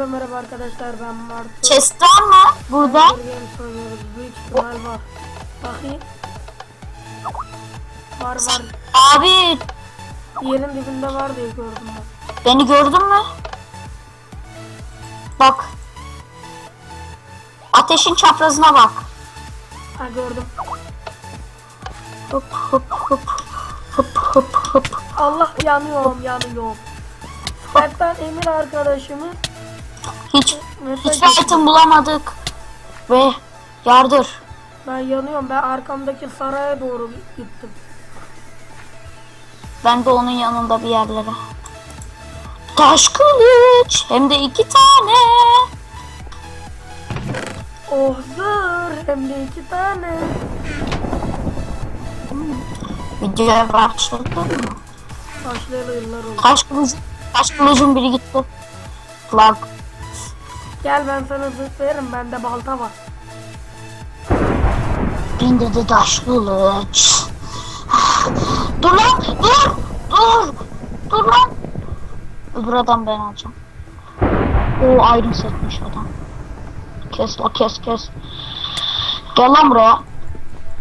Herkese merhaba arkadaşlar ben Martu. Chest var mı burada? Büyük ihtimal var. Bakayım. Var var. Abi Yerin dibinde var diye gördüm ben. beni gördün mü? Bak. Ateşin çaprazına bak. Ha gördüm. Hop hop hop. Hop hop hop. Allah yanıyorum yanıyorum. Skype'tan Emir arkadaşımız Hiç mesaj hiçbir item bulamadık. Ve yardır. Ben yanıyorum. Ben arkamdaki saraya doğru gittim. Ben de onun yanında bir yerlere. Taş kılıç. Hem de iki tane. Oh zır hem de iki tane. Videoya başladın mı? Başlayalı yıllar oldu. Taş kılıcın, taş kılıcın biri gitti. Lag. Gel ben sana zırh veririm. Bende balta var. Bende de taş kılıç. Dur lan dur dur dur lan. Öbür adam ben alacağım. O ayrım setmiş adam. Kes la kes kes. Gel lan buraya.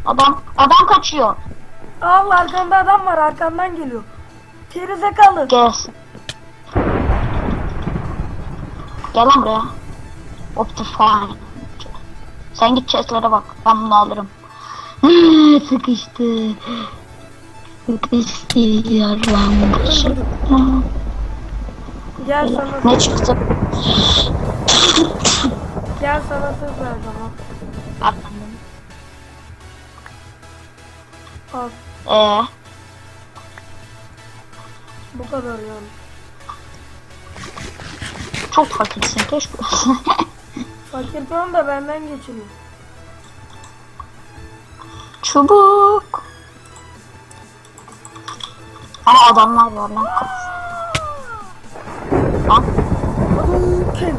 Adam adam kaçıyor. Allah arkanda adam var. Arkandan geliyor. Gerizekalı. Gelsin. Gel lan buraya. Optifine. Sen git chestlere bak. Ben bunu alırım. Sıkıştı. Sıkıştı yalan. Gel sana Ne çıktı? gel sana söz vereceğim. al. Al. Ee, Bu kadar yani. çok fakirsin keşke. Fakir piyon da benden geçiniyor. Çubuk. Ama adamlar var lan. Lan Hadouken.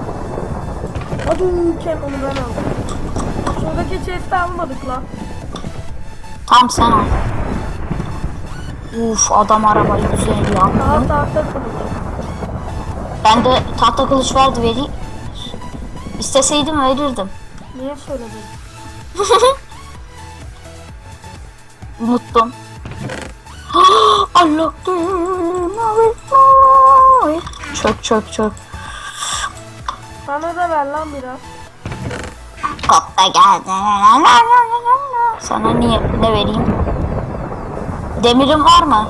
Hadouken onu ben aldım. Şuradaki chest'i almadık lan. tam sen al. Uf adam arabayı güzel ya. Daha tahta kılıç. Ben de tahta kılıç vardı vereyim. İsteseydim verirdim. Niye söyledin? Unuttum. Allah Çök çök çök. Bana da ver lan biraz. Kopta geldi. Sana niye ne vereyim? Demirin var mı?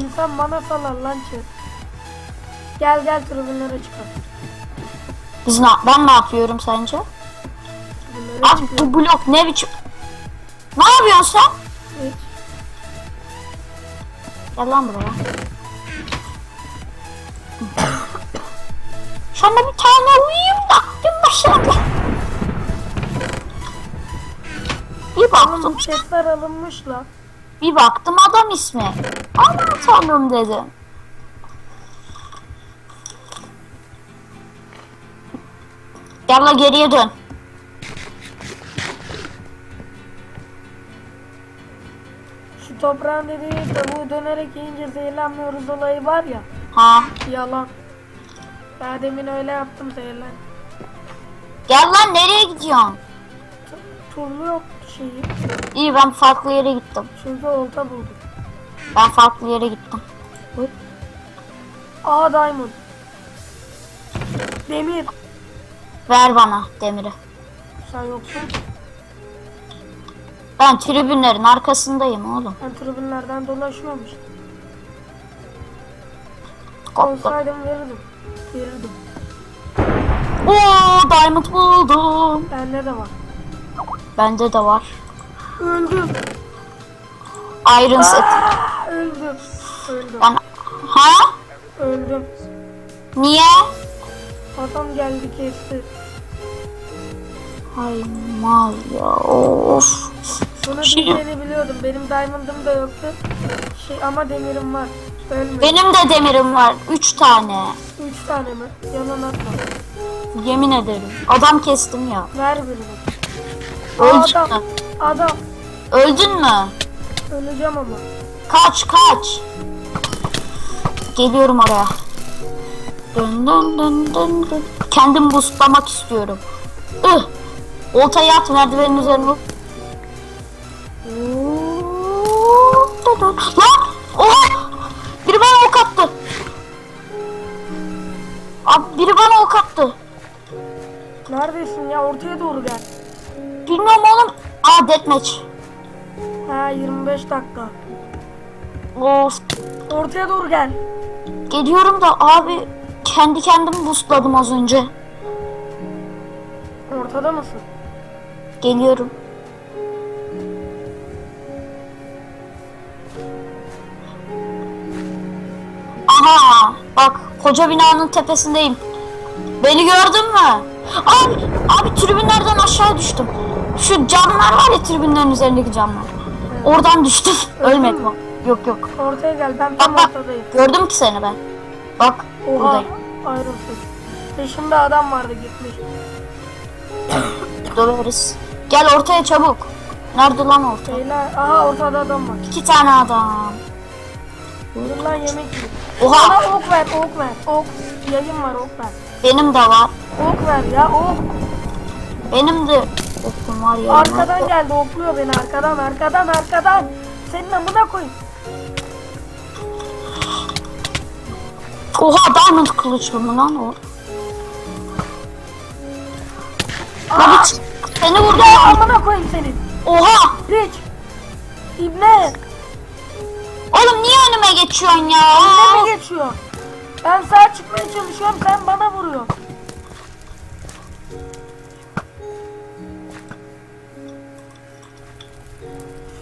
İnsan bana salar lan chest. Gel gel tribünlere çıkalım. Biz ne, ben ne yapıyorum sence? Tribünlere Abi bu blok ne biçim? Ne yapıyorsun sen? Hiç. Gel lan buraya. Sana bir tane uyuyayım da gün başına gel. Bir Oğlum baktım, bu chestler alınmış lan. bir baktım adam ismi. Aman tanrım dedim. Gel la geriye dön. Şu toprağın dediği tavuğu dönerek yiyince zehirlenmiyoruz olayı var ya. Ha. Yalan. Ben demin öyle yaptım zehirlen. Gel lan nereye gidiyorsun? Turlu yok şeyi. İyi ben farklı yere gittim. Çünkü olta buldum. Ben farklı yere gittim. Aa diamond. Demir. Ver bana demiri. Sen yoksun. Ben tribünlerin arkasındayım oğlum. Ben tribünlerden dolaşıyormuş. Koptu. Olsaydım verirdim. Verirdim. Oo diamond buldum. Bende de var. Bende de var. Öldüm. Iron set. Öldüm. Öldüm. Ben... Ha? Öldüm. Niye? Adam geldi kesti. Ay mal ya of. Bunu Şey- biliyordum. Benim diamond'ım da yoktu. Şey ama demirim var. Ölmedi. Benim de demirim var. Üç tane. Üç tane mi? Yalan atma. Yemin ederim. Adam kestim ya. Ver birini. Öldün Adam. mü? Adam. Öldün mü? Öleceğim ama. Kaç kaç. Geliyorum oraya. Dön dön dön. Kendim boostlamak istiyorum. Ih. Oltayı at merdivenin üzerine. Lan! Oha! Biri bana ok attı. Abi biri bana ok attı. Neredesin ya? Ortaya doğru gel. Bilmiyorum oğlum. Aa deathmatch. Ha 25 dakika. Of. Ortaya doğru gel. Geliyorum da abi kendi kendimi boostladım az önce. Ortada mısın? Geliyorum. Aha bak koca binanın tepesindeyim. Beni gördün mü? Abi, abi tribünlerden aşağı düştüm. Şu camlar var ya tribünlerin üzerindeki camlar. Oradan düştüm. Ölmedim. Yok yok. Ortaya gel. Ben tam Bak bak ortadayım. gördüm ki seni ben. Bak Oha. buradayım. Ayrılsın. Peşimde adam vardı gitmiş. Döveriz. Gel ortaya çabuk. Nerede lan orta? Beyler. Aha ortada adam var. İki tane adam. Dur lan yemek yiyin. Oha Bana ok ver, ok ver. Ok. Yayın var, ok ver. benim de var. Ok ver ya, ok. Benim de okum var ya. Arkadan geldi, okluyor beni. Arkadan, arkadan, arkadan. Senin amına koy. Oha diamond kılıçlı mı lan o? Abi ç- seni vurdu. Amına koyayım senin. Oha! Piç. İbne. Oğlum niye önüme geçiyorsun ya? Mi geçiyor? Ben sağa çıkmaya çalışıyorum, sen bana vuruyorsun.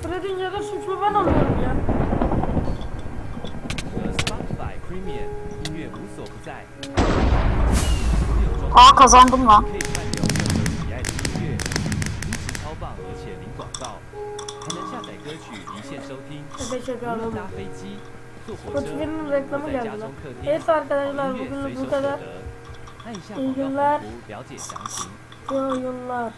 Fred'in ya da suçlu ben oluyorum ya. Aa kazandım lan. Spotify'nin reklamı geldi lan. Evet arkadaşlar bugünlük bu kadar. İyi günler. İyi oyunlar.